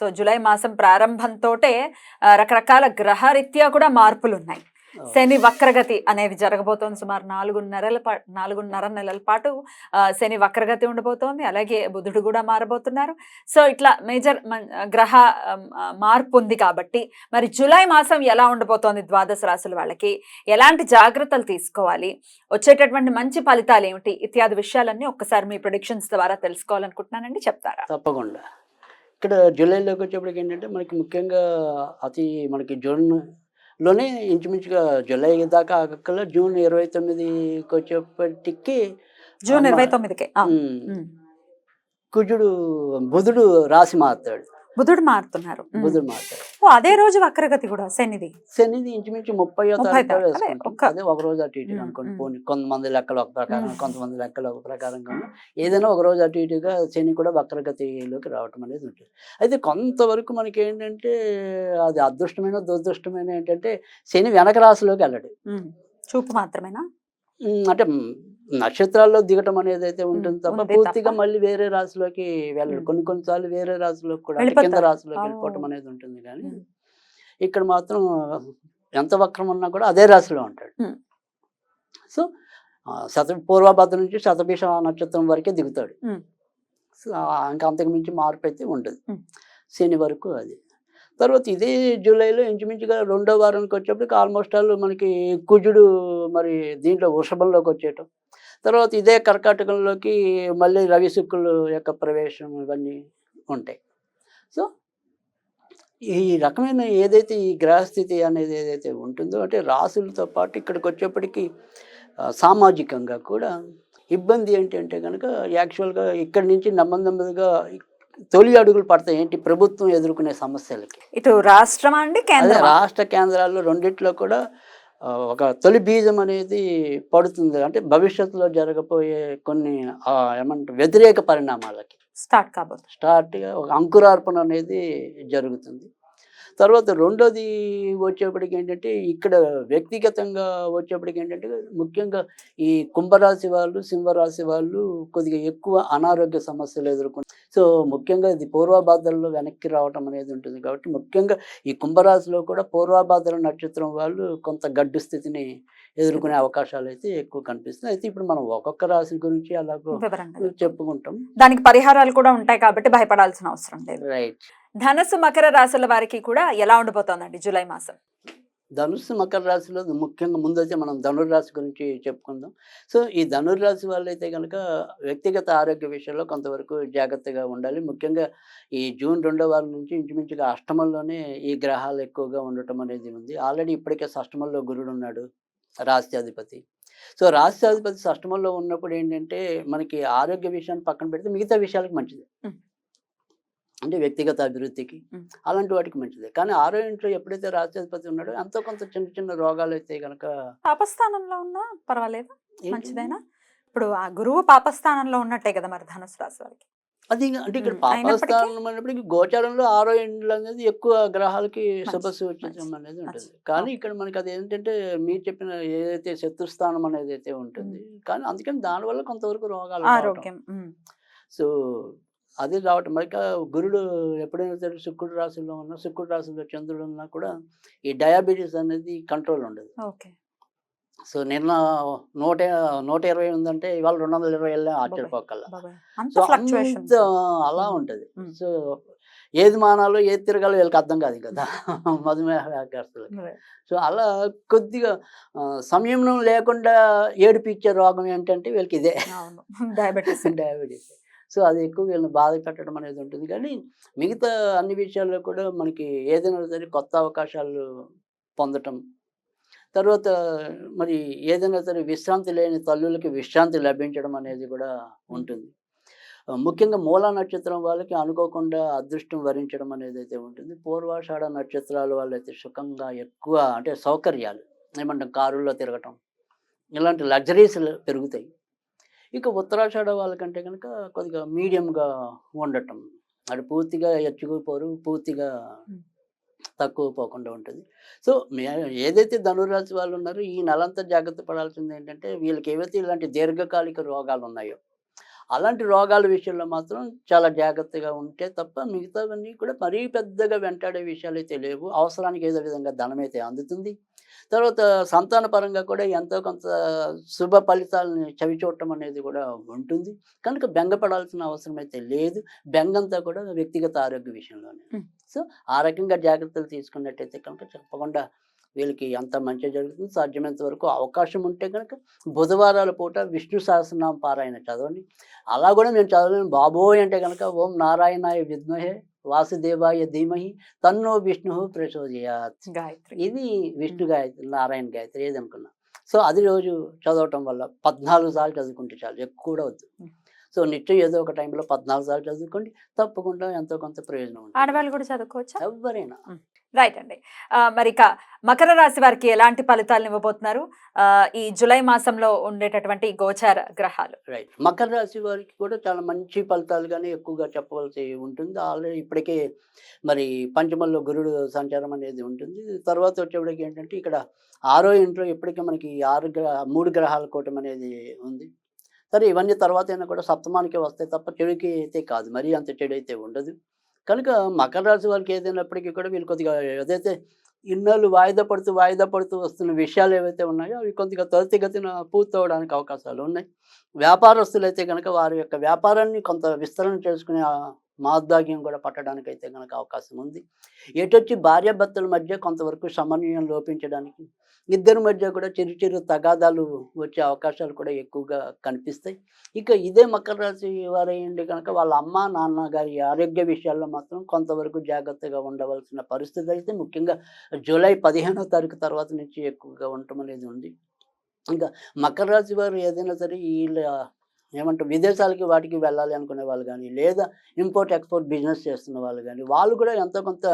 So July మాసం ప్రారంభంతోటే ఆ, రకరకాల గ్రహరీత్యా కూడా మార్పులు ఉన్నాయి శని వక్రగతి అనేది జరగబోతోంది సుమారు నాలుగున్నరల పా నాలుగున్నర నెలల పాటు శని వక్రగతి ఉండబోతోంది అలాగే బుధుడు కూడా మారబోతున్నారు. సో ఇట్లా మేజర్ గ్రహ మార్పు ఉంది కాబట్టి మరి జూలై మాసం ఎలా ఉండబోతోంది ద్వాదశ రాశుల వాళ్ళకి? ఎలాంటి జాగ్రత్తలు తీసుకోవాలి? వచ్చేటటువంటి మంచి ఫలితాలు ఏమిటి ఇత్యాది విషయాలన్నీ ఒక్కసారి మీ ప్రొడిక్షన్స్ ద్వారా తెలుసుకోవాలనుకుంటున్నానండి చెప్తారా? తప్పకుండా. ఇక్కడ జూలైలోకి వచ్చేప్పటికి ఏంటంటే మనకి ముఖ్యంగా అతి మనకి జూన్లోనే ఇంచుమించుగా జూలై దాకా ఆగక్కల జూన్ ఇరవై తొమ్మిదికి వచ్చేప్పటికి జూన్ ఇరవై తొమ్మిదికే. కుజుడు బుధుడు రాశి మారుతాడు. బుధుడు మారుతున్నారు. బుధుడు మారుతాడు ఓ అదే రోజు వక్రగతి కూడా శనిది శనిది ఇంచుమించు ముప్పై. అదే, ఒక రోజు అటు ఉమ్, అనుకోండి. పోనీ కొంతమంది లెక్కలు ఒక ప్రకారం. కొంతమంది లెక్కలు ఒక ప్రకారంగా ఏదైనా ఒక రోజు అటు ఇటుగా శని కూడా వక్రగతిలోకి రావటం అనేది ఉంటుంది అయితే కొంతవరకు మనకి ఏంటంటే అది అదృష్టమైన దురదృష్టమైన ఏంటంటే శని వెనక రాశిలోకి వెళ్ళడు. చూపు మాత్రమేనా అంటే నక్షత్రాల్లో దిగటం అనేది అయితే ఉంటుంది తప్ప పూర్తిగా. మళ్ళీ వేరే రాశిలోకి వెళ్ళడు. కొన్ని కొన్నిసార్లు వేరే రాశిలోకి కూడా కింద. రాశిలోకి. వెళ్ళిపోవటం అనేది ఉంటుంది కానీ. ఇక్కడ మాత్రం ఎంత వక్రం ఉన్నా కూడా అదే రాశిలో ఉంటాడు. సో శత పూర్వభద్ర నుంచి శతభిష నక్షత్రం వరకే దిగుతాడు ఇంకా అంతకు మించి మార్పు అయితే ఉండదు. శని వరకు అది తర్వాత ఇదే జూలైలో ఇంచుమించుగా రెండో వారానికి వచ్చేప్పటికి ఆల్మోస్ట్ ఆల్ మనకి కుజుడు మరి దీంట్లో వృషభంలోకి వచ్చేయటం. తర్వాత ఇదే కర్కాటకంలోకి మళ్ళీ రవి శుక్రుల యొక్క ప్రవేశం ఇవన్నీ ఉంటాయి. సో ఈ రకమైన ఏదైతే ఈ గ్రహస్థితి అనేది ఏదైతే ఉంటుందో అంటే రాసులతో పాటు ఇక్కడికి వచ్చేప్పటికీ సామాజికంగా కూడా ఇబ్బంది ఏంటి అంటే కనుక యాక్చువల్గా ఇక్కడి నుంచి నెమ్మది నెమ్మదిగా తొలి అడుగులు పడతాయి ఏంటి? ప్రభుత్వం ఎదుర్కొనే సమస్యలకి. ఇటు రాష్ట్రమా అండి? కేంద్రం రాష్ట్ర కేంద్రాల్లో రెండిట్లో కూడా ఒక తొలి బీజం అనేది పడుతుంది. అంటే భవిష్యత్తులో జరగబోయే కొన్ని ఏమంటారు వ్యతిరేక పరిణామాలకి. స్టార్ట్ కాబోతుంది. స్టార్ట్గా ఒక అంకురార్పణ అనేది జరుగుతుంది. తర్వాత రెండోది వచ్చేప్పటికి ఏంటంటే ఇక్కడ వ్యక్తిగతంగా వచ్చేప్పటికి ఏంటంటే ముఖ్యంగా ఈ కుంభరాశి వాళ్ళు సింహరాశి వాళ్ళు కొద్దిగా ఎక్కువ అనారోగ్య సమస్యలు ఎదుర్కొంటారు సో ముఖ్యంగా ఇది పూర్వభాద్రలో వెనక్కి రావటం అనేది ఉంటుంది. కాబట్టి ముఖ్యంగా ఈ కుంభరాశిలో కూడా పూర్వభాద్ర నక్షత్రం వాళ్ళు కొంత గడ్డు స్థితిని ఎదుర్కొనే అవకాశాలు అయితే ఎక్కువ కనిపిస్తుంది అయితే ఇప్పుడు మనం ఒక్కొక్క రాశి గురించి అలాగో చెప్పుకుంటాం. దానికి పరిహారాలు కూడా ఉంటాయి కాబట్టి భయపడాల్సిన అవసరం లేదు. రైట్. ధనస్సు మకర రాశుల వారికి కూడా ఎలా ఉండబోతోందండి జూలై మాసం? ధనుస్సు మకర రాశిలో ముఖ్యంగా ముందైతే మనం ధనుర్రాశి గురించి చెప్పుకుందాం. సో ఈ ధనుర్రాశి వాళ్ళైతే కనుక వ్యక్తిగత ఆరోగ్య విషయంలో కొంతవరకు జాగ్రత్తగా ఉండాలి. ముఖ్యంగా ఈ జూన్ రెండో వారం నుంచి ఇంచుమించుగా అష్టమంలోనే ఈ గ్రహాలు ఎక్కువగా ఉండటం అనేది ఉంది. ఆల్రెడీ ఇప్పటికే షష్టమంలో గురుడు ఉన్నాడు రాష్ట్రాధిపతి సో రాష్ట్రాధిపతి షష్టమంలో ఉన్నప్పుడు ఏంటంటే మనకి ఆరోగ్య విషయాన్ని పక్కన పెడితే మిగతా విషయాలకు మంచిది. అంటే వ్యక్తిగత అభివృద్ధికి. అలాంటి వాటికి మంచిది కానీ ఆరో ఇంట్లో ఎప్పుడైతే రాష్ట్రాధిపతి ఉన్నాడో ఎంతో కొంత చిన్న చిన్న రోగాలు అయితే కనుక పాపస్థానంలో ఉన్నా పర్వాలేదు? మంచిదేనా ఇప్పుడు ఆ గురువు పాపస్థానంలో ఉన్నట్టే కదా మరి ధనుసు రాశి వారికి అది అంటే ఇక్కడ పాపస్థానం అన్నప్పటికీ గోచారంలో ఆరో ఇండ్లు అనేది ఎక్కువ గ్రహాలకి శుభ మంచి- సూచించడం మంచి- అనేది ఉంటుంది. కానీ. ఇక్కడ మనకి అది ఏంటంటే మీరు చెప్పిన ఏదైతే శత్రుస్థానం అనేది అయితే ఉంటుంది కానీ అందుకని దానివల్ల కొంతవరకు రోగాలు. ఆరోగ్యం. సో అది రావటం. మరి గురుడు ఎప్పుడైనా సరే శుక్రుడు రాశిలో ఉన్నా శుక్రుడు రాశిలో చంద్రుడు ఉన్నా కూడా ఈ డయాబెటీస్ అనేది కంట్రోల్ ఉండదు. సో నిన్న నూట నూట ఇరవై ఉందంటే ఇవాళ రెండు వందల ఇరవై వెళ్ళే ఆశ్చర్యపోకల్లా. సో అంత అలా. ఉంటది. సో ఏది మానాలో ఏది తిరగాలో వీళ్ళకి అర్థం కాదు కదా. మధుమేహ వ్యాధిగ్రస్తులకి సో అలా కొద్దిగా సంయమనం లేకుండా ఏడిపించే రోగం ఏంటంటే వీళ్ళకి ఇదే. డయాబెటీస్ డయాబెటీస్ సో అది ఎక్కువ వీళ్ళని బాధ పెట్టడం అనేది ఉంటుంది. కానీ మిగతా అన్ని విషయాల్లో కూడా మనకి ఏదైనా సరే కొత్త అవకాశాలు పొందటం. తర్వాత మరి ఏదైనా సరే విశ్రాంతి లేని తల్లులకి విశ్రాంతి లభించడం అనేది కూడా ఉంటుంది. ముఖ్యంగా మూలా నక్షత్రం వాళ్ళకి అనుకోకుండా అదృష్టం వరించడం అనేది అయితే ఉంటుంది. పూర్వాషాఢ నక్షత్రాల వాళ్ళైతే సుఖంగా ఎక్కువ అంటే సౌకర్యాలు ఏమంటాం కారుల్లో తిరగటం ఇలాంటి లగ్జరీస్ పెరుగుతాయి. ఇక ఉత్తరాషాఢ వాళ్ళకంటే కనుక కొద్దిగా మీడియంగా ఉండటం. అది పూర్తిగా ఎచ్చుకుపోరు పూర్తిగా తక్కువ పోకుండా ఉంటుంది. సో మే ఏదైతే ధనురాశి వాళ్ళు ఉన్నారో ఈ నెలంతా జాగ్రత్త పడాల్సింది ఏంటంటే వీళ్ళకి ఏవైతే ఇలాంటి దీర్ఘకాలిక రోగాలు ఉన్నాయో అలాంటి రోగాల విషయంలో మాత్రం చాలా జాగ్రత్తగా ఉంటే తప్ప మిగతావన్నీ కూడా మరీ పెద్దగా వెంటాడే విషయాలు అయితే లేవు. అవసరానికి ఏదో విధంగా ధనం అయితే అందుతుంది. తర్వాత సంతాన పరంగా కూడా ఎంతో కొంత శుభ ఫలితాలని చవి చూడటం అనేది కూడా ఉంటుంది. కనుక బెంగపడాల్సిన అవసరం అయితే లేదు. బెంగంతా కూడా వ్యక్తిగత ఆరోగ్య విషయంలోనే. సో ఆ రకంగా జాగ్రత్తలు తీసుకున్నట్టయితే కనుక తప్పకుండా వీళ్ళకి అంత మంచి జరుగుతుంది సాధ్యమైనంత వరకు అవకాశం ఉంటే కనుక బుధవారాల పూట విష్ణు సహస్రనామ పారాయణ చదవండి. అలా కూడా నేను చదవలేను బాబోయ్ అంటే కనుక ఓం నారాయణాయ విద్మహే. వాసుదేవాయ ధీమహి తన్నో విష్ణు ప్రచోదయాత్. గాయత్రి. ఇది విష్ణు గాయత్రి నారాయణ గాయత్రి ఏది అనుకున్నా సో అది రోజు చదవటం వల్ల పద్నాలుగు సార్లు చదువుకుంటే చాలు ఎక్కువ కూడా వద్దు. సో నిత్యం ఏదో ఒక టైంలో పద్నాలుగు సార్లు చదువుకోండి. తప్పకుండా ఎంతో కొంత ప్రయోజనం ఉంటుంది. ఆడవాళ్ళు కూడా చదువుకోవచ్చా? ఎవరైనా. రైట్ అండి. మరి ఇక మకర రాశి వారికి ఎలాంటి ఫలితాలను ఇవ్వబోతున్నారు? ఈ జూలై మాసంలో ఉండేటటువంటి గోచార గ్రహాలు. రైట్. మకర రాశి వారికి కూడా చాలా మంచి ఫలితాలుగానే ఎక్కువగా చెప్పవలసి ఉంటుంది. ఆల్రెడీ ఇప్పటికే మరి పంచమంలో గురుడు సంచారం అనేది ఉంటుంది. తర్వాత వచ్చేప్పటికి ఏంటంటే ఇక్కడ ఆరో ఇంట్లో ఇప్పటికే మనకి ఆరు గ్రహ మూడు గ్రహాల కూటమి అనేది ఉంది. సరే ఇవన్నీ తర్వాత అయినా కూడా సప్తమానికి వస్తాయి తప్ప చెడుకి అయితే కాదు. మరీ అంత చెడు అయితే ఉండదు. కనుక మకర రాశి వారికి ఏదైనప్పటికీ కూడా వీళ్ళు కొద్దిగా ఏదైతే ఇన్నాళ్ళు వాయిదా పడుతూ వాయిదా పడుతూ వస్తున్న విషయాలు ఏవైతే ఉన్నాయో అవి కొద్దిగా త్వరితగతిన పూర్తవడానికి అవకాశాలు ఉన్నాయి. వ్యాపారస్తులు అయితే కనుక వారి యొక్క వ్యాపారాన్ని కొంత విస్తరణ చేసుకునే ఆ మాద్దాగ్యం కూడా పట్టడానికి అయితే కనుక అవకాశం ఉంది. ఎటొచ్చి భార్యాభర్తల మధ్య కొంతవరకు సమన్వయం లోపించడానికి ఇద్దరి మధ్య కూడా చిరు చిరు తగాదాలు వచ్చే అవకాశాలు కూడా ఎక్కువగా కనిపిస్తాయి. ఇక ఇదే మకర రాశి వారైంది కనుక వాళ్ళ అమ్మ నాన్న గారి ఆరోగ్య విషయాల్లో మాత్రం కొంతవరకు జాగ్రత్తగా ఉండవలసిన పరిస్థితి అయితే ముఖ్యంగా జూలై పదిహేనో తారీఖు తర్వాత నుంచి ఎక్కువగా ఉండటం అనేది ఉంది. ఇంకా మకర రాశి వారు ఏదైనా సరే వీళ్ళ ఏమంటారు? విదేశాలకి వాటికి వెళ్ళాలి అనుకునే వాళ్ళు కానీ లేదా ఇంపోర్ట్ ఎక్స్పోర్ట్ బిజినెస్ చేస్తున్న వాళ్ళు కానీ వాళ్ళు కూడా ఎంతో కొంత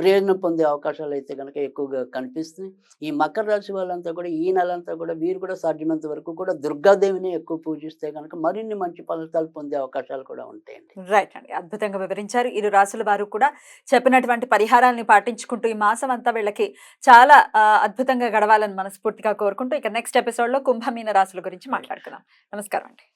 ప్రయోజనం పొందే అవకాశాలు అయితే కనుక ఎక్కువగా కనిపిస్తున్నాయి. ఈ మకర రాశి వాళ్ళంతా కూడా ఈ నెలంతా కూడా వీరు కూడా సాధ్యమైనంత వరకు కూడా దుర్గాదేవిని ఎక్కువ పూజిస్తే కనుక మరిన్ని మంచి ఫలితాలు పొందే అవకాశాలు కూడా ఉంటాయండి. రైట్ అండి. అద్భుతంగా వివరించారు. ఇరు రాసుల వారు కూడా చెప్పినటువంటి పరిహారాలని పాటించుకుంటూ ఈ మాసం అంతా వీళ్ళకి చాలా అద్భుతంగా గడవాలని మనస్ఫూర్తిగా కోరుకుంటూ ఇక నెక్స్ట్ ఎపిసోడ్లో కుంభమీన రాశుల గురించి మాట్లాడుకుందాం. నమస్కారం అండి.